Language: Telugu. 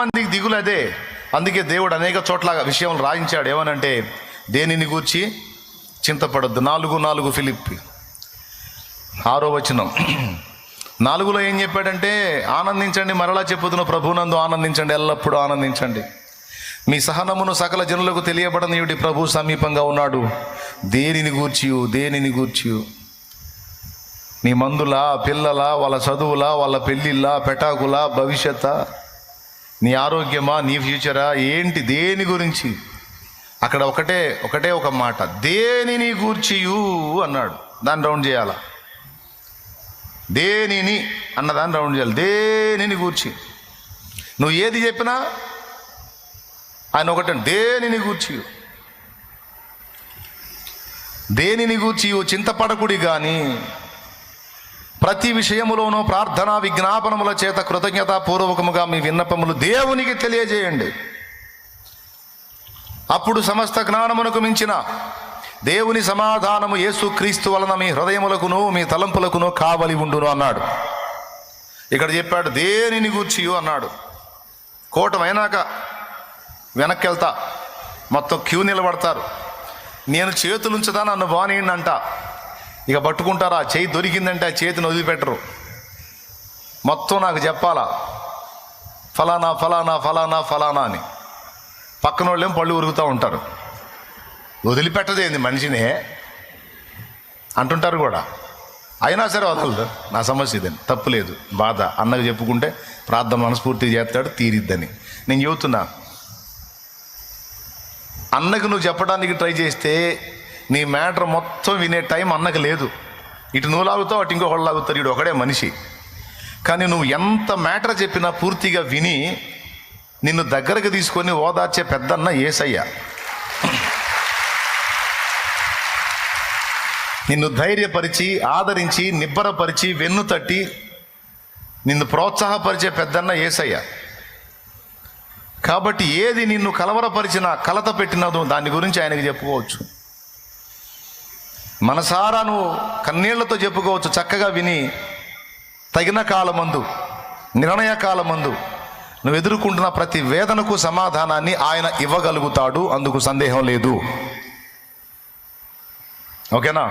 మందికి దిగులదే అందుకే దేవుడు అనేక చోట్ల విషయం రాయించాడు. ఏమనంటే దేనిని గూర్చి చింతపడద్దు. నాలుగు నాలుగు ఫిలిప్ ఆరో వచనం. నాలుగులో ఏం చెప్పాడంటే ఆనందించండి మరలా చెప్పుతున్న ప్రభునందు ఆనందించండి ఎల్లప్పుడూ ఆనందించండి. మీ సహనమును సకల జనులకు తెలియబడనీయుడి ప్రభు సమీపంగా ఉన్నాడు. దేనిని గూర్చియు? దేనిని గూర్చియు? నీ మందుల పిల్లల వాళ్ళ చదువుల వాళ్ళ పెళ్ళిళ్ళ పెటాకుల భవిష్యత్త నీ ఆరోగ్యమా? నీ ఫ్యూచరా? ఏంటి? దేని గురించి? అక్కడ ఒకటే ఒకటే ఒక మాట. దేనిని గూర్చియు అన్నాడు. దాన్ని రౌండ్ చేయాల? దేనిని అన్నదాన్ని రౌండ్ చేయాలి. దేనిని గూర్చి? నువ్వు ఏది చెప్పినా ఆయన ఒకటే దేనిని గూర్చి దేనిని గూర్చి చింతపడకుడి కానీ ప్రతి విషయములోనూ ప్రార్థనా విజ్ఞాపనముల చేత కృతజ్ఞతాపూర్వకముగా మీ విన్నపములు దేవునికి తెలియజేయండి. అప్పుడు సమస్త జ్ఞానమునకు మించిన దేవుని సమాధానము యేసు క్రీస్తు వలన మీ హృదయములకును మీ తలంపులకును కావలి ఉండును అన్నాడు. ఇక్కడ చెప్పాడు దేనిని గూర్చియు? అన్నాడు. కోటమైనాక వెనక్కి వెళ్తా మొత్తం క్యూ నిలబడతారు. నేను చేతులుంచుతా నన్ను బానియండి అంట ఇక పట్టుకుంటారా? చేయి దొరికిందంటే ఆ చేతిని వదిలిపెట్టరు. మొత్తం నాకు చెప్పాలా ఫలానా ఫలానా ఫలానా ఫలానా అని. పక్కన వాళ్ళేం పళ్ళు ఉరుగుతూ ఉంటారు. వదిలిపెట్టదేంది మనిషిని? అంటుంటారు కూడా. అయినా సరే వదలదు. నా సమస్య ఇదని తప్పులేదు బాధ. అన్నకు చెప్పుకుంటే ప్రార్థన మనస్ఫూర్తిగా చేస్తాడు తీరిద్దని. నేను చెబుతున్నా అన్నకు నువ్వు చెప్పడానికి ట్రై చేస్తే నీ మ్యాటర్ మొత్తం వినే టైం అన్నకు లేదు. ఇటు నువ్వు లాగుతావు అటు ఇంకొకళ్ళు లాగుతారు. ఇటు ఒకడే మనిషి. కానీ నువ్వు ఎంత మ్యాటర్ చెప్పినా పూర్తిగా విని నిన్ను దగ్గరకు తీసుకొని ఓదార్చే పెద్దన్న ఏసయ్య. నిన్ను ధైర్యపరిచి ఆదరించి నిబ్బరపరిచి వెన్ను తట్టి నిన్ను ప్రోత్సాహపరిచే పెద్దన్న ఏసయ్య. కాబట్టి ఏది నిన్ను కలవరపరిచినా కలత పెట్టినదో దాని గురించి ఆయనకి చెప్పుకోవచ్చు. మనసారా నువ్వు కన్నీళ్ళతో చెప్పుకోవచ్చు చక్కగా విని తగిన కాలమందు నిర్ణయ కాలమందు నువ్వు ఎదుర్కొంటున్న ప్రతి వేదనకు సమాధానాన్ని ఆయన ఇవ్వగలుగుతాడు అందుకు సందేహం లేదు. ఓకేనా?